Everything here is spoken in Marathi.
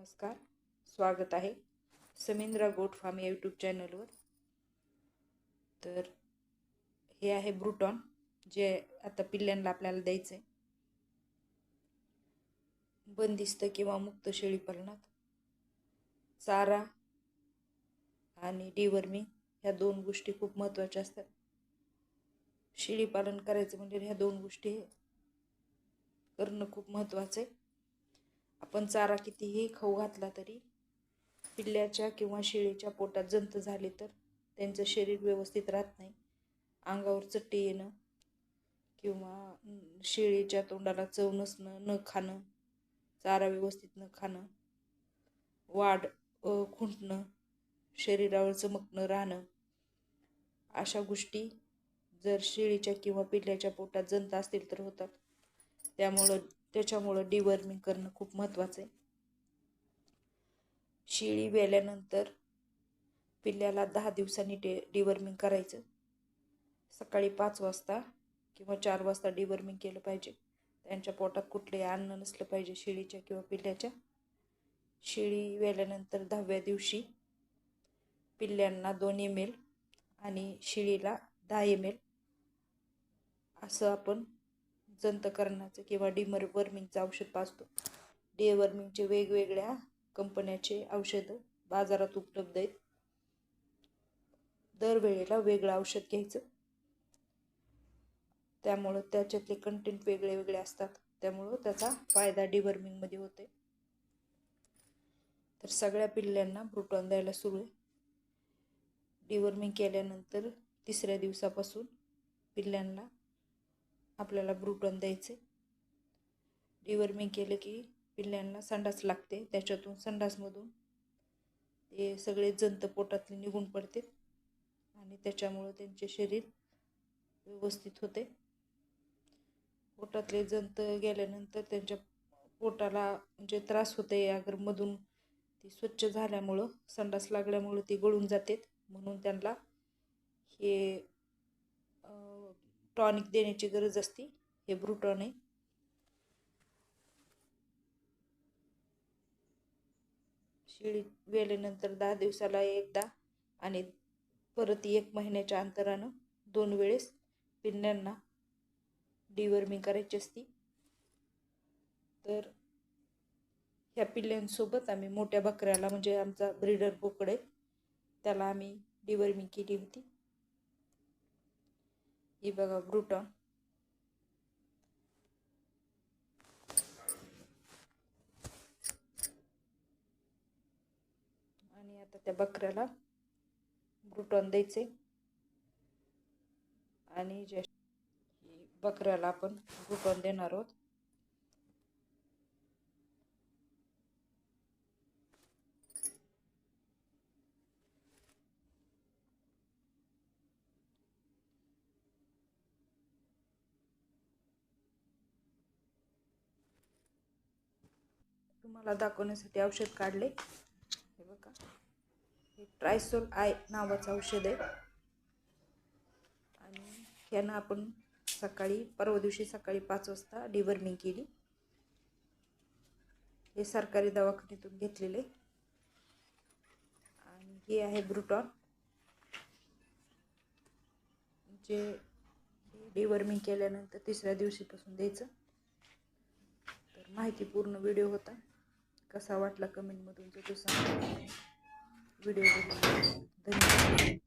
नमस्कार स्वागत आहे समिंद्रा गोट फार्म या यूट्यूब चॅनलवर तर हे आहे ब्रुटॉन जे आता पिल्ल्यांना आपल्याला द्यायचं आहे बंदिस्त किंवा मुक्त शेळी पालनात. चारा आणि डिवर्मिंग ह्या दोन गोष्टी खूप महत्त्वाच्या असतात. शेळी पालन करायचं म्हणजे ह्या दोन गोष्टी करणं खूप महत्त्वाचं आहे. आपण चारा कितीही खाऊ घातला तरी पिल्ल्याच्या किंवा शेळीच्या पोटात जंत झाले तर त्यांचं शरीर व्यवस्थित राहत नाही. अंगावर चट्टी येणं किंवा शेळीच्या तोंडाला चव नसणं न खाणं चारा व्यवस्थित न खाणं वाढ खुंटणं शरीरावर चमकणं राहणं अशा गोष्टी जर शेळीच्या किंवा पिल्ल्याच्या पोटात जंत असतील तर होतात. त्यामुळं त्याच्यामुळं डिवर्मिंग करणं खूप महत्त्वाचं आहे. शेळी वेल्यानंतर पिल्ल्याला दहा दिवसांनी डे डिवर्मिंग करायचं. सकाळी पाच वाजता किंवा चार वाजता डिवर्मिंग केलं पाहिजे. त्यांच्या पोटात कुठले अन्न नसलं पाहिजे शेळीच्या किंवा पिल्ल्याच्या. शेळी वेल्यानंतर दहाव्या दिवशी पिल्ल्यांना दोन एम एल आणि शेळीला दहा एम एल असं आपण जंतकरणाचं किंवा डिमर वर्मिंगचं औषध पाचतो डिवर्मिंगचे वेगवेगळ्या कंपन्याचे औषधं बाजारात उपलब्ध आहेत. दरवेळेला वेगळं औषध घ्यायचं. त्यामुळं त्याच्यातले कंटेंट वेगळे वेगळे असतात. त्यामुळं त्याचा फायदा डिवर्मिंगमध्ये होते तर सगळ्या पिल्ल्यांना ब्रुटॉन द्यायला सुरू आहे. डिवर्मिंग केल्यानंतर तिसऱ्या दिवसापासून पिल्ल्यांना आपल्याला ब्रुटॉन द्यायचे. डिवर्मिंग केलं की पिल्ल्यांना संडास लागते. त्याच्यातून संडासमधून ते सगळे जंत पोटातले निघून पडते आणि त्याच्यामुळं त्यांचे शरीर व्यवस्थित होते. पोटातले जंत गेल्यानंतर त्यांच्या पोटाला म्हणजे त्रास होते. अगर मधून ती स्वच्छ झाल्यामुळं संडास लागल्यामुळं ती गळून जातात म्हणून त्यांना हे टॉनिक देण्याची गरज असते. हे ब्रुटॉन आहे. शेळी वेल्यानंतर दहा दिवसाला एकदा आणि परत एक महिन्याच्या अंतरानं दोन वेळेस पिल्ल्यांना डिवर्मिंग करायची असती. तर ह्या पिल्ल्यांसोबत आम्ही मोठ्या बकऱ्याला म्हणजे आमचा ब्रीडर बोकड आहे त्याला आम्ही डिवर्मिंग केली होती. ही बघा ब्रुटॉन आणि आता त्या बकऱ्याला ब्रुटॉन द्यायचे. आणि जे बकऱ्याला आपण ब्रुटॉन देणार आहोत. तुम्हाला दाखवण्यासाठी औषध काढले. हे बघा. हे ट्रायसोल आय नावाचं औषध आहे. आणि ह्यानं आपण सकाळी परवा दिवशी सकाळी पाच वाजता डिवर्मिंग केली. हे सरकारी दवाखान्यातून घेतलेले. आणि हे आहे ब्रुटॉन. जे डिवर्मिंग केल्यानंतर तिसऱ्या दिवशीपासून द्यायचं. तर माहितीपूर्ण व्हिडिओ होता. कसा वाटला कमेंटमधून जरूर सांगा व्हिडिओ धन्यवाद.